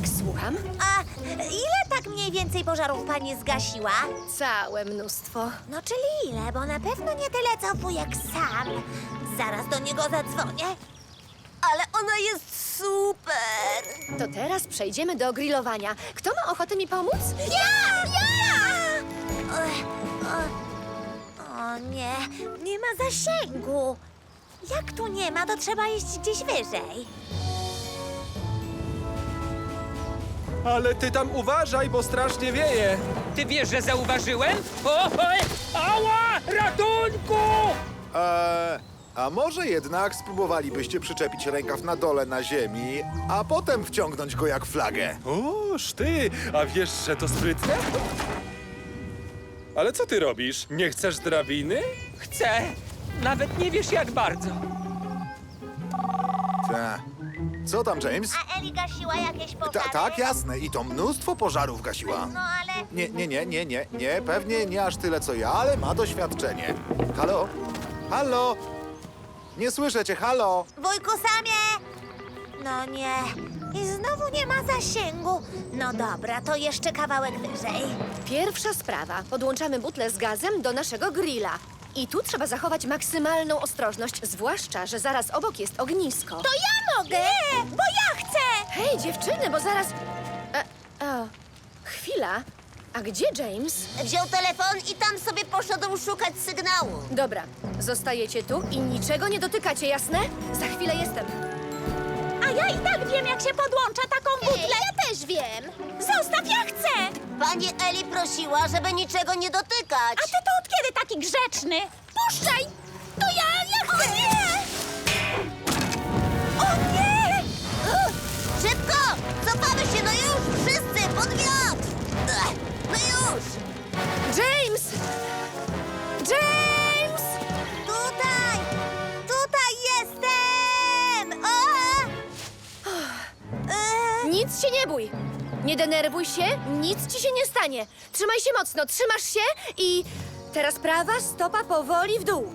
Tak, słucham. A ile tak mniej więcej pożarów pani zgasiła? Całe mnóstwo. No czyli ile, bo na pewno nie tyle co wujek sam. Zaraz do niego zadzwonię. Ale ona jest super! To teraz przejdziemy do grillowania. Kto ma ochotę mi pomóc? Ja! Ja! O, o nie, nie ma zasięgu. Jak tu nie ma, to trzeba iść gdzieś wyżej. Ale ty tam uważaj, bo strasznie wieje. Ty wiesz, że zauważyłem? O, oj, ała! Ratunku! Eee, a może jednak spróbowalibyście przyczepić rękaw na dole na ziemi, a potem wciągnąć go jak flagę? Oż ty, a wiesz, że to sprytne? Ale co ty robisz? Nie chcesz drabiny? Chcę. Nawet nie wiesz jak bardzo. Ta. Co tam, James? A Eli gasiła jakieś Ta, pożary? tak, jasne. I to mnóstwo pożarów gasiła. No ale... Nie, nie, nie, nie, nie, nie. Pewnie nie aż tyle co ja, ale ma doświadczenie. Halo? Halo? Nie słyszę cię, halo? Wujku Samie! No nie. I znowu nie ma zasięgu. No dobra, to jeszcze kawałek wyżej. Pierwsza sprawa. Podłączamy butlę z gazem do naszego grilla. I tu trzeba zachować maksymalną ostrożność, zwłaszcza, że zaraz obok jest ognisko. To ja mogę! Nie, bo ja chcę! Hej, dziewczyny, bo zaraz... E, o, chwila. A gdzie James? Wziął telefon i tam sobie poszedł szukać sygnału. Dobra, zostajecie tu i niczego nie dotykacie, jasne? Za chwilę jestem. A ja i tak wiem, jak się podłącza taką też wiem. Zostaw, ja chcę! Pani Eli prosiła, żeby niczego nie dotykać. A ty to od kiedy taki grzeczny? Puszczaj! To ja, ja chcę! O nie! O nie! Szybko! Cofamy się, no już! Wszyscy, pod wiatr! Ech, No już! James! James! Nic się nie bój. Nie denerwuj się, nic ci się nie stanie. Trzymaj się mocno, trzymasz się i... Teraz prawa stopa powoli w dół.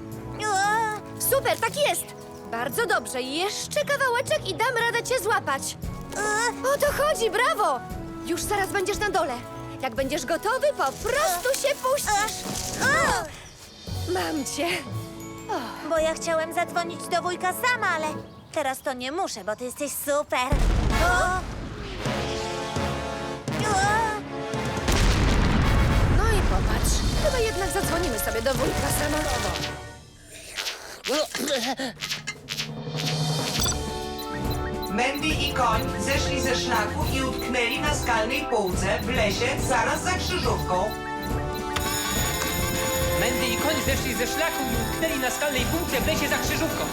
Super, tak jest. Bardzo dobrze, jeszcze kawałeczek i dam radę cię złapać. O to chodzi, brawo! Już zaraz będziesz na dole. Jak będziesz gotowy, po prostu się puścisz. Mam cię. Bo ja chciałem zadzwonić do wujka sama, ale teraz to nie muszę, bo ty jesteś super. O! Chyba jednak zadzwonimy sobie do wujka sama. Mandy i koń zeszli ze szlaku i utknęli na skalnej półce w lesie zaraz za krzyżówką. Mendy i koń zeszli ze szlaku i utknęli na skalnej półce w lesie za krzyżówką.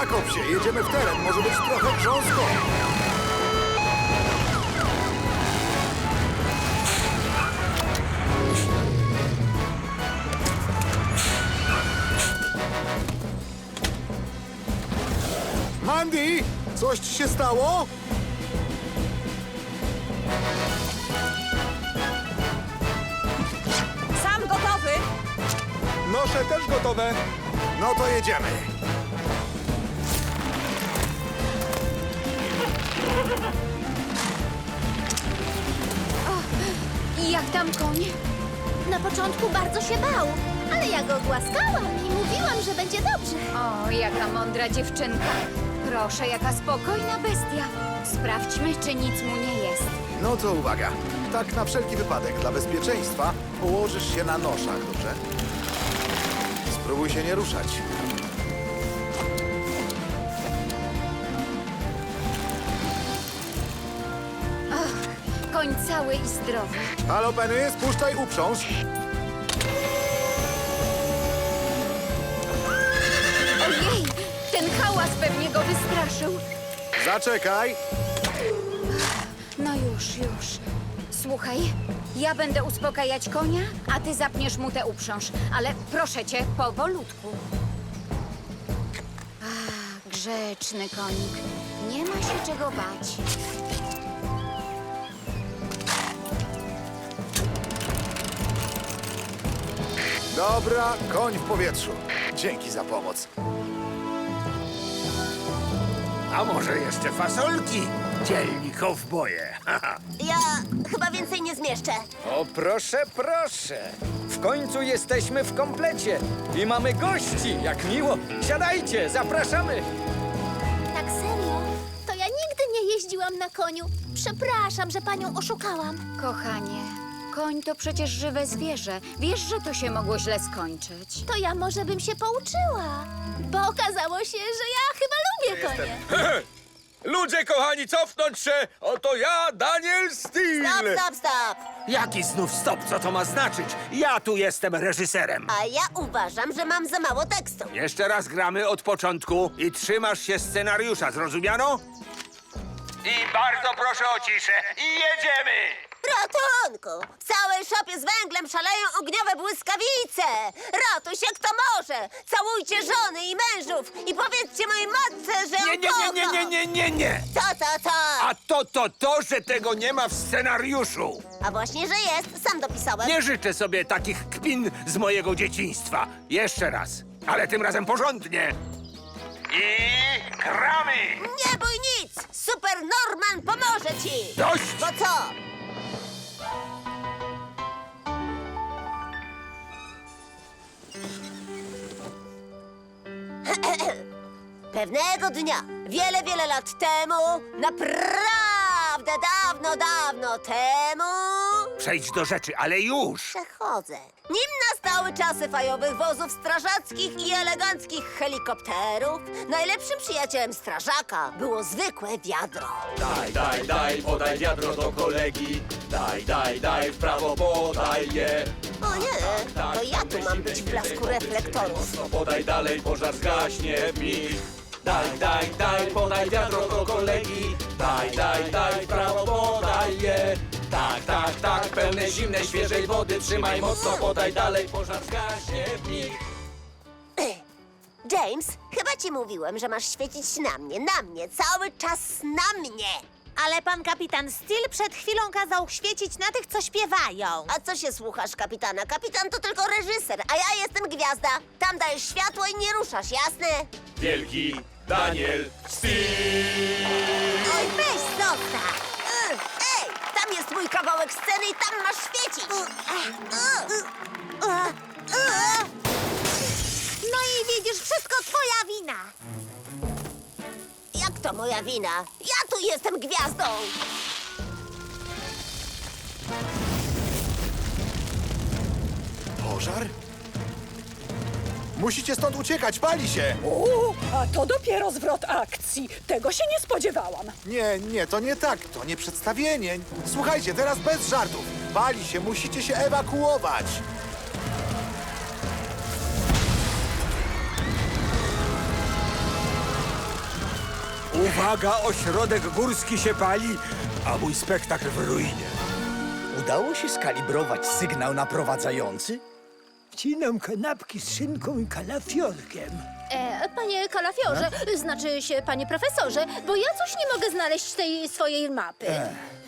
Zakop się, jedziemy w teren, może być trochę grząsko. Mandy, coś ci się stało? Sam gotowy! Nosze też gotowe. No to jedziemy. Tam koń? Na początku bardzo się bał, ale ja go głaskałam i mówiłam, że będzie dobrze. O, jaka mądra dziewczynka. Proszę, jaka spokojna bestia. Sprawdźmy, czy nic mu nie jest. No to uwaga. Tak na wszelki wypadek, dla bezpieczeństwa położysz się na noszach, dobrze? Spróbuj się nie ruszać. Cały i zdrowy. Halo, Penny, spuszczaj uprząż. Ojej, ten hałas pewnie go wystraszył. Zaczekaj. No już, już. Słuchaj, ja będę uspokajać konia, a ty zapniesz mu tę uprząż. Ale proszę cię, powolutku. A, grzeczny konik. Nie ma się czego bać. Dobra, koń w powietrzu. Dzięki za pomoc. A może jeszcze fasolki? Dzielni kowboje. Ja chyba więcej nie zmieszczę. O, proszę, proszę. W końcu jesteśmy w komplecie i mamy gości. Jak miło. Siadajcie, zapraszamy. Tak serio? To ja nigdy nie jeździłam na koniu. Przepraszam, że panią oszukałam. Kochanie, koń to przecież żywe zwierzę. Wiesz, że to się mogło źle skończyć. To ja może bym się pouczyła. Bo okazało się, że ja chyba lubię konie. Ludzie kochani, cofnąć się! Oto ja, Daniel Steele! Stop, stop, stop. Jaki znów stop, co to ma znaczyć? Ja tu jestem reżyserem. A ja uważam, że mam za mało tekstu. Jeszcze raz gramy od początku i trzymasz się scenariusza, zrozumiano? I bardzo proszę o ciszę. I jedziemy! Ratunku! W całej szopie z węglem szaleją ogniowe błyskawice! Ratuj się kto może! Całujcie żony i mężów i powiedzcie mojej matce, że ją Nie, nie, nie, nie, nie, nie, nie, nie! Co, co, co? A to, to, to, że tego nie ma w scenariuszu. A właśnie, że jest. Sam dopisałem. Nie życzę sobie takich kpin z mojego dzieciństwa. Jeszcze raz, ale tym razem porządnie. I gramy! Nie bój nic! Super Norman pomoże ci! Dość! Bo co? Pewnego dnia, wiele, wiele lat temu, naprawdę dawno, dawno temu, Przejdź do rzeczy, ale już! przechodzę. Nim nastały czasy fajowych wozów strażackich i eleganckich helikopterów, najlepszym przyjacielem strażaka było zwykłe wiadro. Daj, daj, daj, podaj wiadro do kolegi. Daj, daj, daj, w prawo podaj je. O nie, to ja tu mam być w blasku reflektorów. No podaj dalej, pożar zgaśnie w. Daj, daj, daj, podaj wiadro do kolegi. Daj, daj, daj, w prawo podaj je. Tak, tak, tak, pełne zimnej, świeżej wody. Trzymaj mocno, podaj dalej, pożar zgaśnie w mig. James, chyba ci mówiłem, że masz świecić na mnie, na mnie, cały czas na mnie. Ale pan kapitan Steel przed chwilą kazał świecić na tych, co śpiewają. A co się słuchasz kapitana? Kapitan to tylko reżyser, a ja jestem gwiazda. Tam dajesz światło i nie ruszasz, jasne? Wielki Daniel Steele. Oj, weź zostaw! Mój kawałek sceny i tam masz świecić! No i widzisz, wszystko twoja wina. Jak to moja wina? Ja tu jestem gwiazdą! Pożar? Musicie stąd uciekać, pali się! U, a to dopiero zwrot akcji. Tego się nie spodziewałam. Nie, nie, to nie tak, to nie przedstawienie. Słuchajcie, teraz bez żartów. Pali się, musicie się ewakuować. Uwaga, ośrodek górski się pali, a mój spektakl w ruinie. Udało się skalibrować sygnał naprowadzający? Wcinam kanapki z szynką i kalafiorkiem. E, panie kalafiorze, znaczy się panie profesorze, bo ja coś nie mogę znaleźć tej swojej mapy.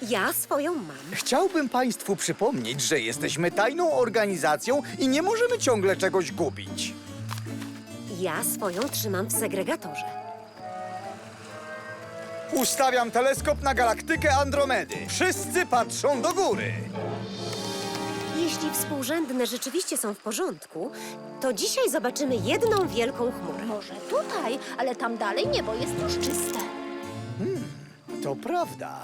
Ja swoją mam. Chciałbym Państwu przypomnieć, że jesteśmy tajną organizacją i nie możemy ciągle czegoś gubić. Ja swoją trzymam w segregatorze. Ustawiam teleskop na galaktykę Andromedy. Wszyscy patrzą do góry. Jeśli współrzędne rzeczywiście są w porządku, to dzisiaj zobaczymy jedną wielką chmurę. Może tutaj, ale tam dalej niebo jest już czyste. To prawda.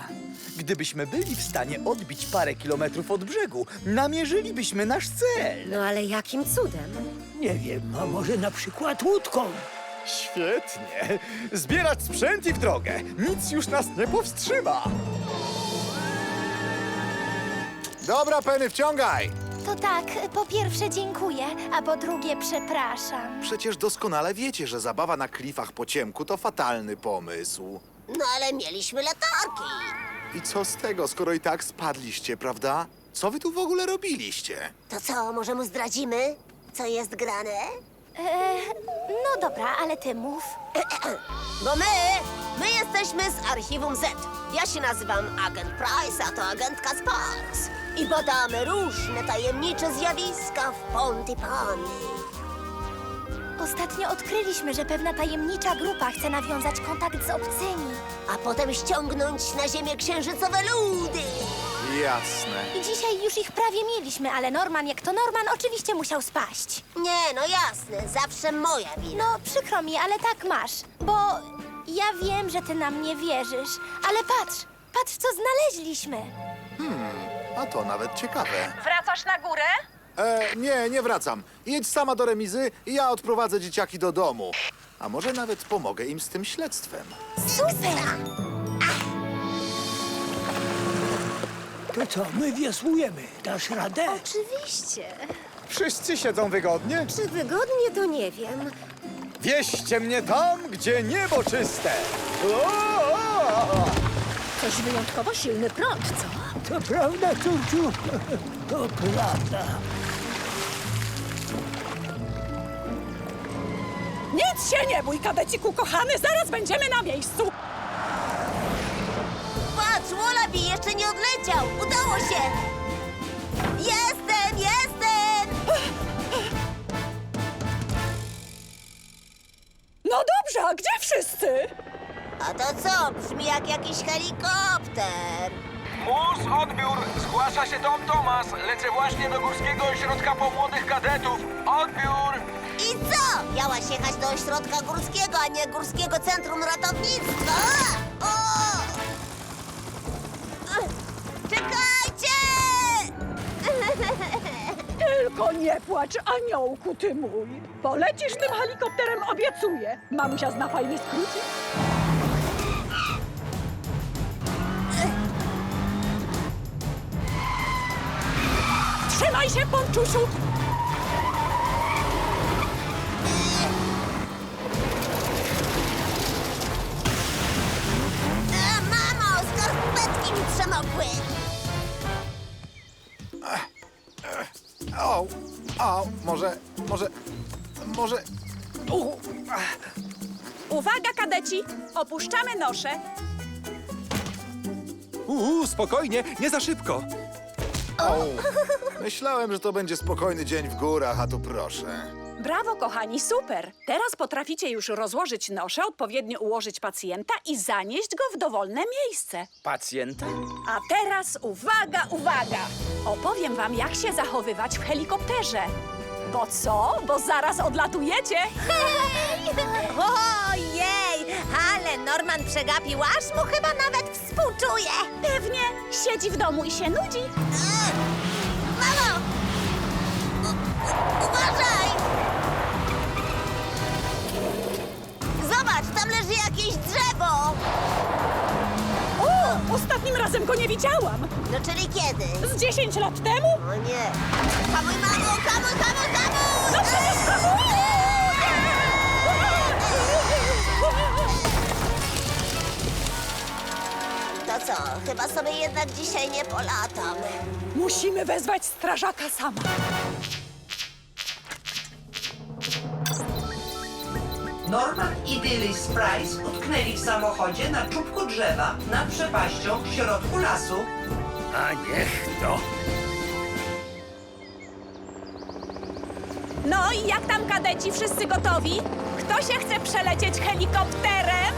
Gdybyśmy byli w stanie odbić parę kilometrów od brzegu, namierzylibyśmy nasz cel. No ale jakim cudem? Nie wiem, a może na przykład łódką? Świetnie. Zbierać sprzęt i w drogę. Nic już nas nie powstrzyma. Dobra, Penny, wciągaj! To tak, po pierwsze dziękuję, a po drugie przepraszam. Przecież doskonale wiecie, że zabawa na klifach po ciemku to fatalny pomysł. No ale mieliśmy latarki. I co z tego, skoro i tak spadliście, prawda? Co wy tu w ogóle robiliście? To co, może mu zdradzimy, co jest grane? E, no dobra, ale ty mów. Bo my, my jesteśmy z Archiwum Z. Ja się nazywam agent Price, a to agentka Sparks. I badamy różne tajemnicze zjawiska w Pontypani. Ostatnio odkryliśmy, że pewna tajemnicza grupa chce nawiązać kontakt z obcymi. A potem ściągnąć na ziemię księżycowe ludy. Jasne. I dzisiaj już ich prawie mieliśmy, ale Norman, jak to Norman, oczywiście musiał spaść. Nie, no jasne, zawsze moja wina. No, przykro mi, ale tak masz, bo ja wiem, że ty nam nie wierzysz, ale patrz, patrz, co znaleźliśmy. A to nawet ciekawe. Wracasz na górę? E, nie, nie wracam. Jedź sama do remizy i ja odprowadzę dzieciaki do domu. A może nawet pomogę im z tym śledztwem. Super! To co, my wiosłujemy. Dasz radę? Oczywiście. Wszyscy siedzą wygodnie? Czy wygodnie, to nie wiem. Wieźcie mnie tam, gdzie niebo czyste! Coś wyjątkowo silny prąd, co? To prawda, córciu? To prawda. Nic się nie bój, kadeciku kochany, zaraz będziemy na miejscu. Patrz, Wallaby jeszcze nie odleciał! Udało się! Jestem, wszyscy? A to co? Brzmi jak jakiś helikopter. Mus, odbiór! Zgłasza się Tom Tomas. Lecę właśnie do Górskiego Ośrodka po młodych kadetów. Odbiór! I co? Miałaś jechać do ośrodka górskiego, a nie Górskiego Centrum Ratownictwa. A! O! Ech, Czekajcie! Tylko nie płacz, aniołku ty mój. Polecisz tym helikopterem, obiecuję. Mamusia zna fajny skrócik. Trzymaj się, Ponczusiu! Kadeci! Opuszczamy noszę. Uuu, spokojnie, nie za szybko. myślałem, że to będzie spokojny dzień w górach, a tu proszę. Brawo, kochani, super! Teraz potraficie już rozłożyć noszę, odpowiednio ułożyć pacjenta i zanieść go w dowolne miejsce. Pacjenta? A teraz uwaga, uwaga! Opowiem wam, jak się zachowywać w helikopterze. Bo co? Bo zaraz odlatujecie? Ojej, Norman przegapił, aż mu chyba nawet współczuje. Pewnie siedzi w domu i się nudzi. Mamo! U, u, uważaj! Zobacz, tam leży jakieś drzewo! O, ostatnim razem go nie widziałam. No czyli kiedy? Z 10 lat temu? O nie! Hamuj, mamo! Hamuj, hamuj, hamuj! To co, chyba sobie jednak dzisiaj nie polatam. Musimy wezwać strażaka sama. Norman i Dillis Price utknęli w samochodzie na czubku drzewa, nad przepaścią w środku lasu. A niech to. No i jak tam kadeci, wszyscy gotowi? Kto się chce przelecieć helikopterem?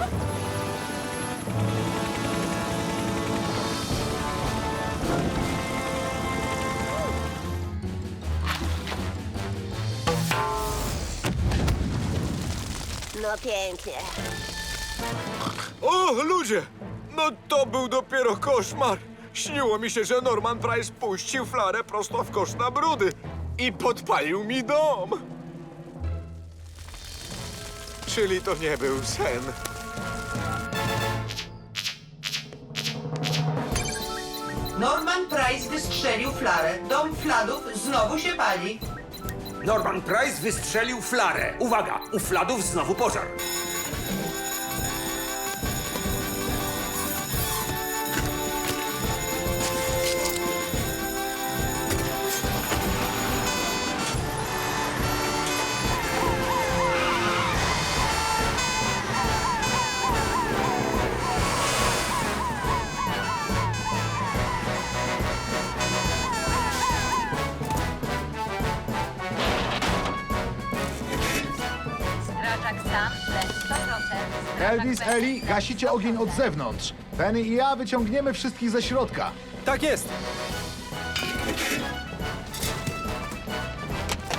No pięknie. O, ludzie! No to był dopiero koszmar. Śniło mi się, że Norman Price puścił flarę prosto w kosz na brudy i podpalił mi dom. Czyli to nie był sen. Norman Price wystrzelił flarę. Dom Fladów znowu się pali. Norman Price wystrzelił flarę. Uwaga, u Fladów znowu pożar. Elvis, Eli, gasicie ogień od zewnątrz. Penny i ja wyciągniemy wszystkich ze środka. Tak jest.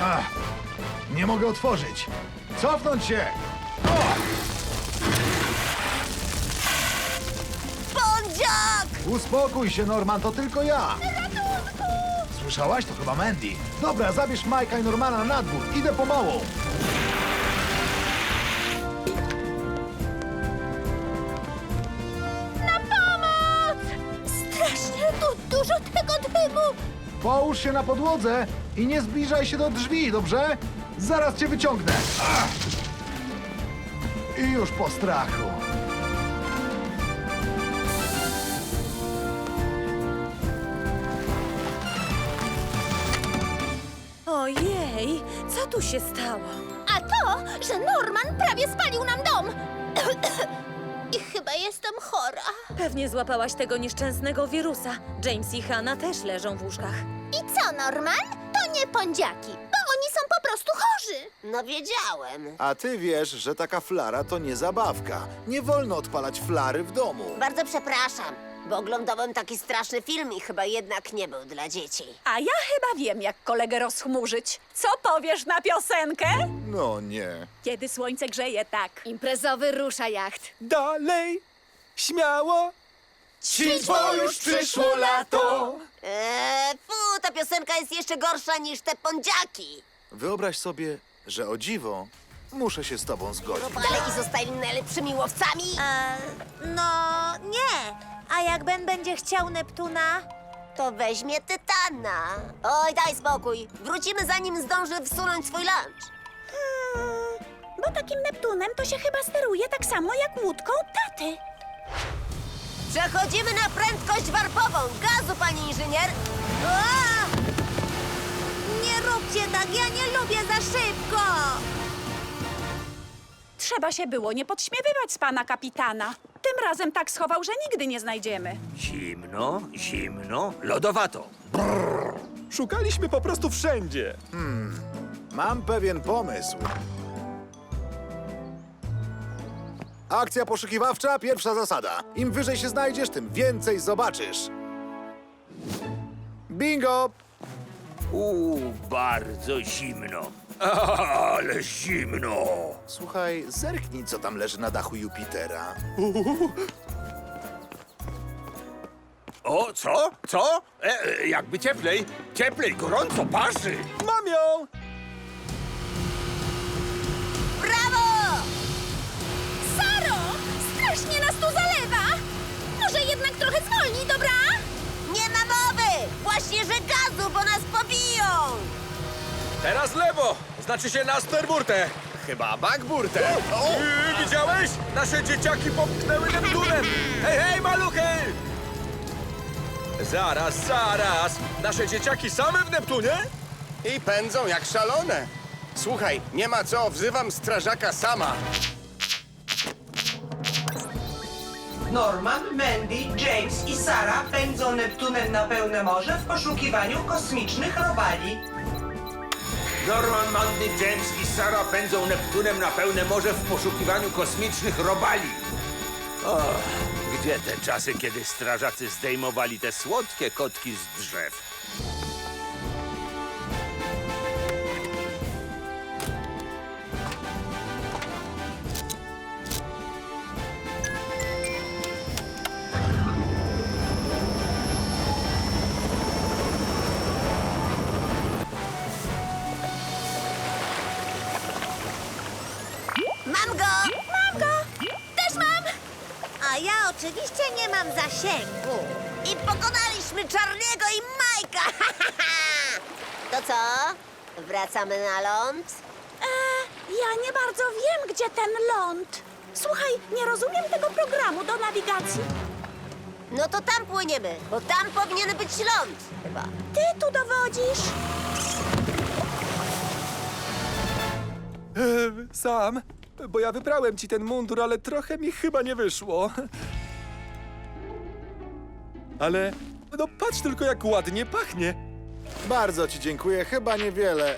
Ach, nie mogę otworzyć. Cofnąć się! O! Bądziak! Uspokój się, Norman, to tylko ja. Słyszałaś? To chyba Mandy. Dobra, zabierz Majka i Normana na dwór. Idę pomału. Połóż się na podłodze i nie zbliżaj się do drzwi, dobrze? Zaraz cię wyciągnę. Ach! I już po strachu. Ojej, co tu się stało? A to, że Norman prawie spalił nam dom. I chyba jestem chora. Pewnie złapałaś tego nieszczęsnego wirusa. James i Hannah też leżą w łóżkach. I co, Norman? To nie pądziaki, bo oni są po prostu chorzy. No wiedziałem. A ty wiesz, że taka flara to nie zabawka. Nie wolno odpalać flary w domu. Bardzo przepraszam, bo oglądałem taki straszny film i chyba jednak nie był dla dzieci. A ja chyba wiem, jak kolegę rozchmurzyć. Co powiesz na piosenkę? No nie. Kiedy słońce grzeje tak. Imprezowy rusza jacht. Dalej, śmiało. Ćwicz, bo już przyszło lato. Eee, fu, ta piosenka jest jeszcze gorsza niż te pądziaki. Wyobraź sobie, że o dziwo muszę się z tobą zgodzić. Ale i zostali najlepszymi łowcami. E, no, nie. A jak Ben będzie chciał Neptuna? To weźmie Tytana. Oj, daj spokój. Wrócimy zanim zdąży wsunąć swój lunch. Hmm, bo takim Neptunem to się chyba steruje tak samo jak łódką taty. Przechodzimy na prędkość warpową. Gazu, pani inżynier. Ua! Nie róbcie tak, ja nie lubię za szybko. Trzeba się było nie podśmiewywać z pana kapitana. Tym razem tak schował, że nigdy nie znajdziemy. Zimno, zimno, lodowato. Szukaliśmy po prostu wszędzie. Mam pewien pomysł. Akcja poszukiwawcza, pierwsza zasada. Im wyżej się znajdziesz, tym więcej zobaczysz. Bingo! Uuu, bardzo zimno. Ale zimno. Słuchaj, zerknij, co tam leży na dachu Jupitera. O, co? Co? E, e, jakby cieplej, cieplej, gorąco, parzy. Mam ją! Brawo! Saro! Strasznie nas tu zalewa! Może jednak trochę zwolnij, dobra? Właśnie, że gazu, bo nas pobiją! Teraz lewo, znaczy się na sterburtę. Chyba backburtę. Yy, widziałeś? Nasze dzieciaki popchnęły Neptunem. Hej, hej, maluchy! Zaraz, zaraz. Nasze dzieciaki same w Neptunie? I pędzą jak szalone. Słuchaj, nie ma co, wzywam strażaka sama. Norman, Mandy, James i Sarah pędzą Neptunem na pełne morze w poszukiwaniu kosmicznych robali. Norman, Mandy, James i Sarah pędzą Neptunem na pełne morze w poszukiwaniu kosmicznych robali. O, gdzie te czasy, kiedy strażacy zdejmowali te słodkie kotki z drzew? Oczywiście nie mam zasięgu. I pokonaliśmy Czarniego i Majka! To co? Wracamy na ląd? E, ja nie bardzo wiem, gdzie ten ląd. Słuchaj, nie rozumiem tego programu do nawigacji. No to tam płyniemy, bo tam powinien być ląd, chyba. Ty tu dowodzisz. Sam, bo ja wybrałem ci ten mundur, ale trochę mi chyba nie wyszło. Ale, no patrz tylko jak ładnie pachnie. Bardzo ci dziękuję, chyba niewiele.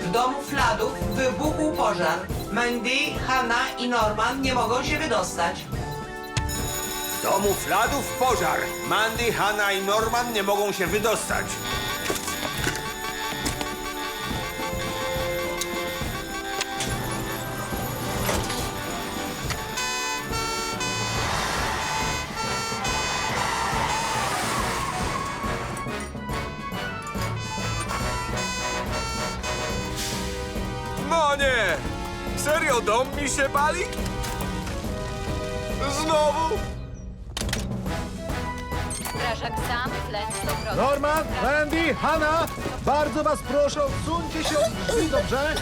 W domu Fladów wybuchł pożar. Mandy, Hanna i Norman nie mogą się wydostać. W domu Fladów pożar. Mandy, Hanna i Norman nie mogą się wydostać. Serio dom mi się pali? Znowu? Strażak sam, Flint 100%. Norman, Randy, Hanna, bardzo was proszę, odsuńcie się od drzwi, dobrze?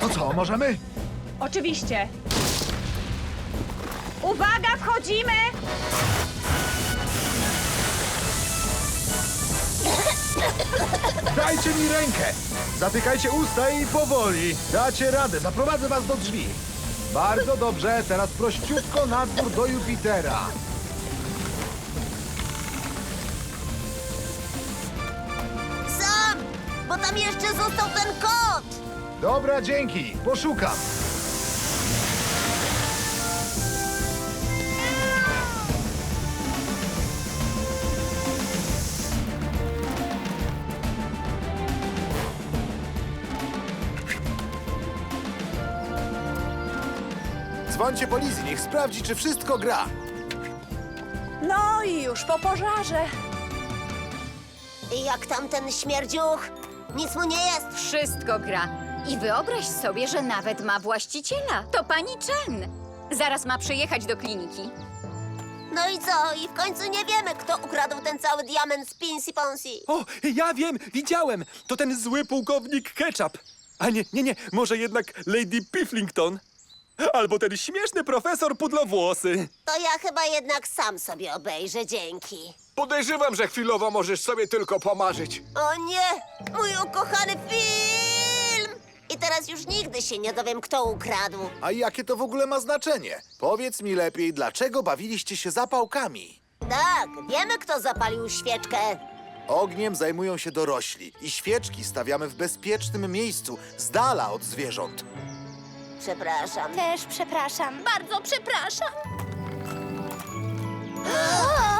To co, możemy? Oczywiście. Uwaga, wchodzimy! Dajcie mi rękę! Zatykajcie usta i powoli. Dacie radę, zaprowadzę was do drzwi. Bardzo dobrze, teraz prościutko na dwór do Jupitera. Sam! Bo tam jeszcze został ten kot! Dobra, dzięki, poszukam. Dzwońcie policji, niech sprawdzi, czy wszystko gra. No i już po pożarze. I jak tam ten śmierdziuch? Nic mu nie jest. Wszystko gra. I wyobraź sobie, że nawet ma właściciela. To pani Chen. Zaraz ma przyjechać do kliniki. No i co? I w końcu nie wiemy, kto ukradł ten cały diament z Pinsy Ponsy. O, ja wiem, widziałem! To ten zły pułkownik Ketchup. A nie, nie, nie, może jednak Lady Pifflington? Albo ten śmieszny profesor Pudlowłosy. To ja chyba jednak sam sobie obejrzę, dzięki. Podejrzewam, że chwilowo możesz sobie tylko pomarzyć. O nie! Mój ukochany film! I teraz już nigdy się nie dowiem, kto ukradł. A jakie to w ogóle ma znaczenie? Powiedz mi lepiej, dlaczego bawiliście się zapałkami? Tak, wiemy, kto zapalił świeczkę. Ogniem zajmują się dorośli i świeczki stawiamy w bezpiecznym miejscu, z dala od zwierząt. Przepraszam. Też przepraszam. Bardzo przepraszam. O!